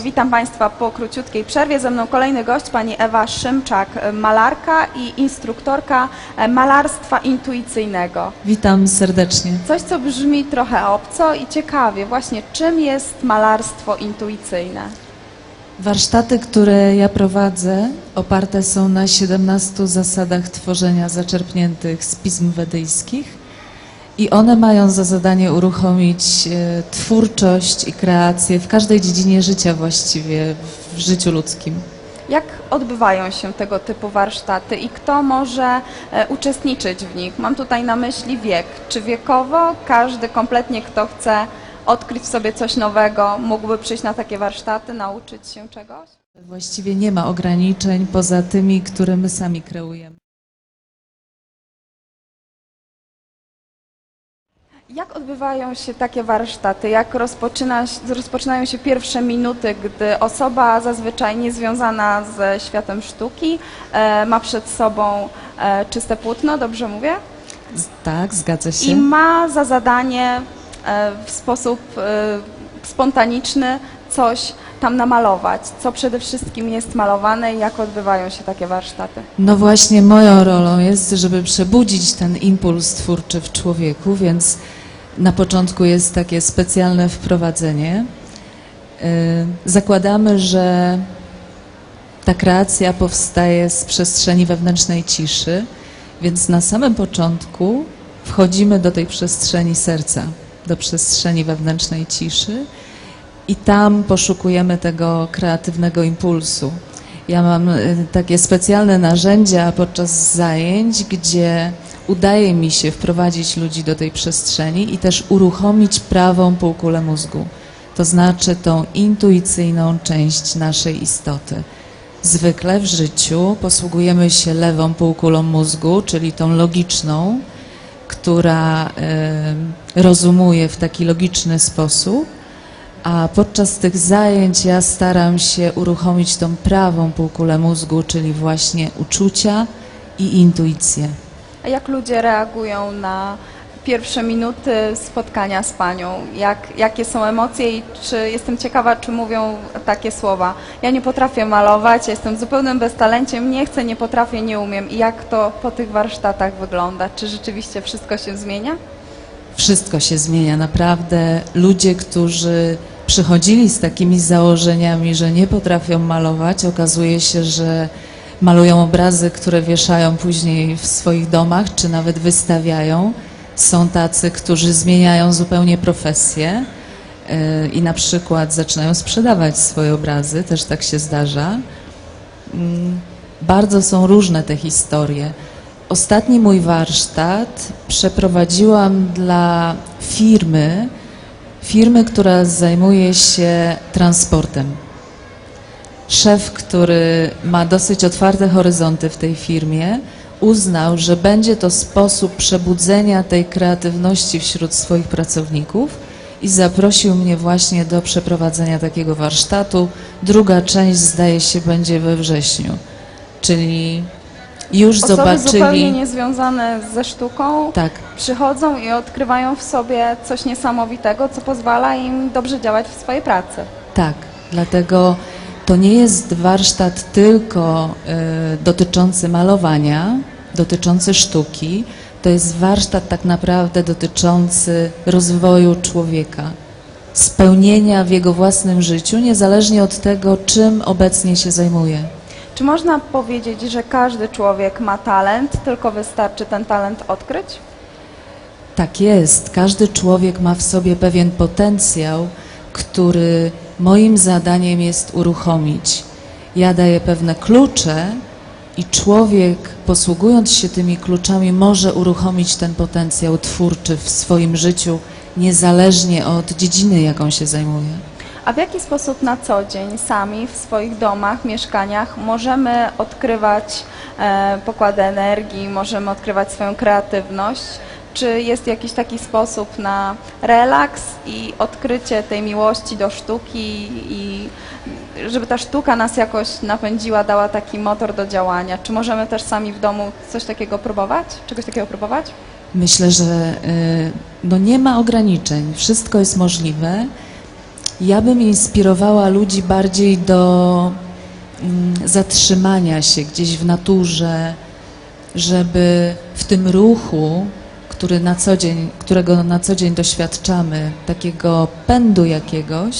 Witam Państwa po króciutkiej przerwie. Ze mną kolejny gość, pani Ewa Szymczak, malarka i instruktorka malarstwa intuicyjnego. Witam serdecznie. Coś, co brzmi trochę obco i ciekawie. Właśnie czym jest malarstwo intuicyjne? Warsztaty, które ja prowadzę, oparte są na 17 zasadach tworzenia zaczerpniętych z pism wedyjskich i one mają za zadanie uruchomić e, twórczość i kreację w każdej dziedzinie życia właściwie, w życiu ludzkim. Jak odbywają się tego typu warsztaty i kto może e, uczestniczyć w nich? Mam tutaj na myśli wiek. Czy wiekowo każdy kompletnie, kto chce odkryć w sobie coś nowego, mógłby przyjść na takie warsztaty, nauczyć się czegoś? Właściwie nie ma ograniczeń poza tymi, które my sami kreujemy. Jak odbywają się takie warsztaty? Jak rozpoczyna, rozpoczynają się pierwsze minuty, gdy osoba zazwyczaj niezwiązana ze światem sztuki e, ma przed sobą e, czyste płótno, dobrze mówię? Z- Tak, zgadza się. I ma za zadanie e, w sposób e, spontaniczny coś tam namalować. Co przede wszystkim jest malowane i jak odbywają się takie warsztaty? No właśnie moją rolą jest, żeby przebudzić ten impuls twórczy w człowieku, więc na początku jest takie specjalne wprowadzenie. Yy, Zakładamy, że ta kreacja powstaje z przestrzeni wewnętrznej ciszy, więc na samym początku wchodzimy do tej przestrzeni serca, do przestrzeni wewnętrznej ciszy i tam poszukujemy tego kreatywnego impulsu. Ja mam y, takie specjalne narzędzia podczas zajęć, gdzie udaje mi się wprowadzić ludzi do tej przestrzeni i też uruchomić prawą półkulę mózgu, to znaczy tą intuicyjną część naszej istoty. Zwykle w życiu posługujemy się lewą półkulą mózgu, czyli tą logiczną, która y, rozumuje w taki logiczny sposób, a podczas tych zajęć ja staram się uruchomić tą prawą półkulę mózgu, czyli właśnie uczucia i intuicję. Jak ludzie reagują na pierwsze minuty spotkania z Panią? Jak, jakie są emocje i czy jestem ciekawa, czy mówią takie słowa? Ja nie potrafię malować, jestem zupełnym beztalenciem, nie chcę, nie potrafię, nie umiem. I jak to po tych warsztatach wygląda? Czy rzeczywiście wszystko się zmienia? Wszystko się zmienia, naprawdę. Ludzie, którzy przychodzili z takimi założeniami, że nie potrafią malować, okazuje się, że malują obrazy, które wieszają później w swoich domach, czy nawet wystawiają. Są tacy, którzy zmieniają zupełnie profesję yy, i na przykład zaczynają sprzedawać swoje obrazy, też tak się zdarza. Mm, Bardzo są różne te historie. Ostatni mój warsztat przeprowadziłam dla firmy, firmy, która zajmuje się transportem. Szef, który ma dosyć otwarte horyzonty w tej firmie, uznał, że będzie to sposób przebudzenia tej kreatywności wśród swoich pracowników i zaprosił mnie właśnie do przeprowadzenia takiego warsztatu. Druga część, zdaje się, będzie we wrześniu. Czyli już Osoby zobaczyli. zupełnie niezwiązane ze sztuką Tak, przychodzą i odkrywają w sobie coś niesamowitego, co pozwala im dobrze działać w swojej pracy. tak. Dlatego to nie jest warsztat tylko y, dotyczący malowania, dotyczący sztuki. To jest warsztat tak naprawdę dotyczący rozwoju człowieka, spełnienia w jego własnym życiu, niezależnie od tego, czym obecnie się zajmuje. Czy można powiedzieć, że każdy człowiek ma talent, tylko wystarczy ten talent odkryć? Tak jest. Każdy człowiek ma w sobie pewien potencjał, który moim zadaniem jest uruchomić. Ja daję pewne klucze i człowiek, posługując się tymi kluczami, może uruchomić ten potencjał twórczy w swoim życiu, niezależnie od dziedziny, jaką się zajmuje. A w jaki sposób na co dzień sami w swoich domach, mieszkaniach możemy odkrywać e, energii, możemy odkrywać swoją kreatywność? Czy jest jakiś taki sposób na relaks i odkrycie tej miłości do sztuki i żeby ta sztuka nas jakoś napędziła, dała taki motor do działania? Czy możemy też sami w domu coś takiego próbować? Czegoś takiego próbować? Myślę, że y, no nie ma ograniczeń, wszystko jest możliwe. ja bym inspirowała ludzi bardziej do mm, zatrzymania się gdzieś w naturze, żeby w tym ruchu, który na co dzień, którego na co dzień doświadczamy, takiego pędu jakiegoś,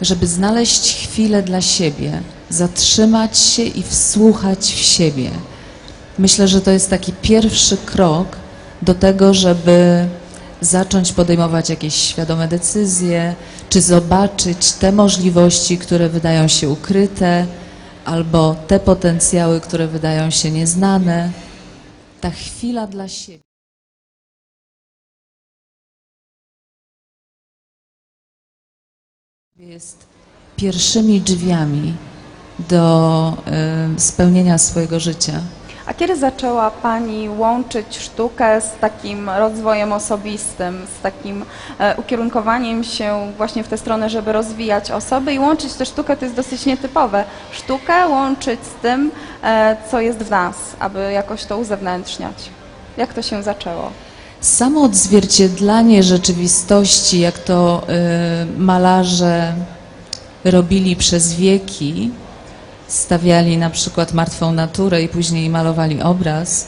żeby znaleźć chwilę dla siebie, zatrzymać się i wsłuchać w siebie. Myślę, że to jest taki pierwszy krok do tego, żeby zacząć podejmować jakieś świadome decyzje, czy zobaczyć te możliwości, które wydają się ukryte, albo te potencjały, które wydają się nieznane. Ta chwila dla siebie. Jest pierwszymi drzwiami do y, spełnienia swojego życia. A kiedy zaczęła Pani łączyć sztukę z takim rozwojem osobistym, z takim e, ukierunkowaniem się właśnie w tę stronę, żeby rozwijać osoby i łączyć tę sztukę, to jest dosyć nietypowe. Sztukę łączyć z tym, e, co jest w nas, aby jakoś to uzewnętrzniać. Jak to się zaczęło? Samo odzwierciedlanie rzeczywistości, jak to y, malarze robili przez wieki, stawiali na przykład martwą naturę i później malowali obraz,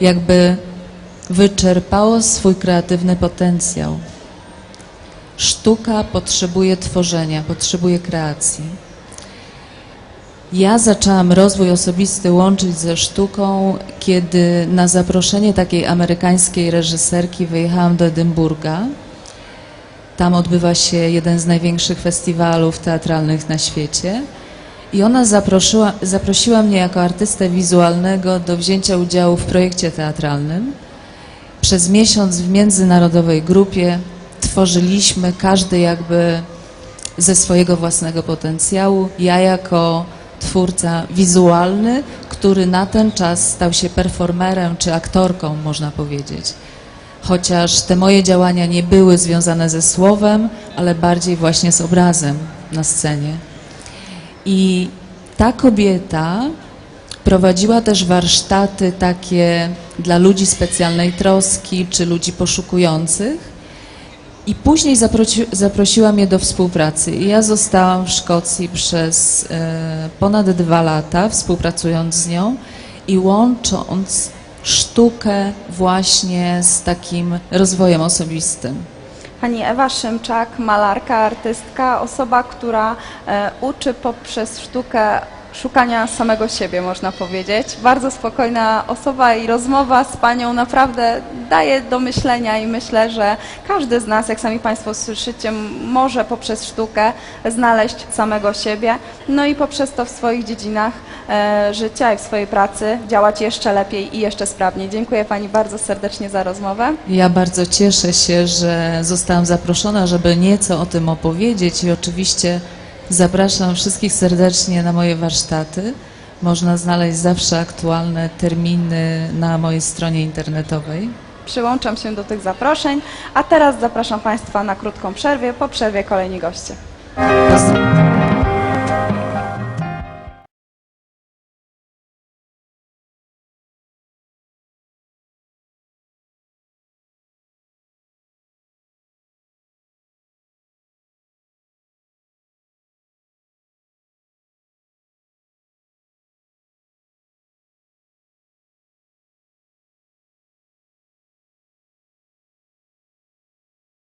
jakby wyczerpało swój kreatywny potencjał. Sztuka potrzebuje tworzenia, potrzebuje kreacji. Ja zaczęłam rozwój osobisty łączyć ze sztuką, kiedy na zaproszenie takiej amerykańskiej reżyserki wyjechałam do Edynburga. Tam odbywa się jeden z największych festiwalów teatralnych na świecie. I ona zaprosiła, zaprosiła mnie jako artystę wizualnego do wzięcia udziału w projekcie teatralnym. Przez miesiąc w międzynarodowej grupie tworzyliśmy każdy jakby ze swojego własnego potencjału. Ja jako twórca wizualny, który na ten czas stał się performerem czy aktorką, można powiedzieć. Chociaż te moje działania nie były związane ze słowem, ale bardziej właśnie z obrazem na scenie. I ta kobieta prowadziła też warsztaty takie dla ludzi specjalnej troski czy ludzi poszukujących. I później zaprosi, zaprosiła mnie do współpracy. I ja zostałam w Szkocji przez e, ponad dwa lata, współpracując z nią i łącząc sztukę właśnie z takim rozwojem osobistym. Pani Ewa Szymczak, malarka, artystka, osoba, która e, uczy poprzez sztukę szukania samego siebie, można powiedzieć. Bardzo spokojna osoba i rozmowa z Panią naprawdę daje do myślenia i myślę, że każdy z nas, jak sami Państwo słyszycie, może poprzez sztukę znaleźć samego siebie, no i poprzez to w swoich dziedzinach e, życia i w swojej pracy działać jeszcze lepiej i jeszcze sprawniej. Dziękuję Pani bardzo serdecznie za rozmowę. Ja bardzo cieszę się, że zostałam zaproszona, żeby nieco o tym opowiedzieć i oczywiście zapraszam wszystkich serdecznie na moje warsztaty. Można znaleźć zawsze aktualne terminy na mojej stronie internetowej. Przyłączam się do tych zaproszeń, a teraz zapraszam Państwa na krótką przerwę. Po przerwie kolejni goście. Pozdrawiam.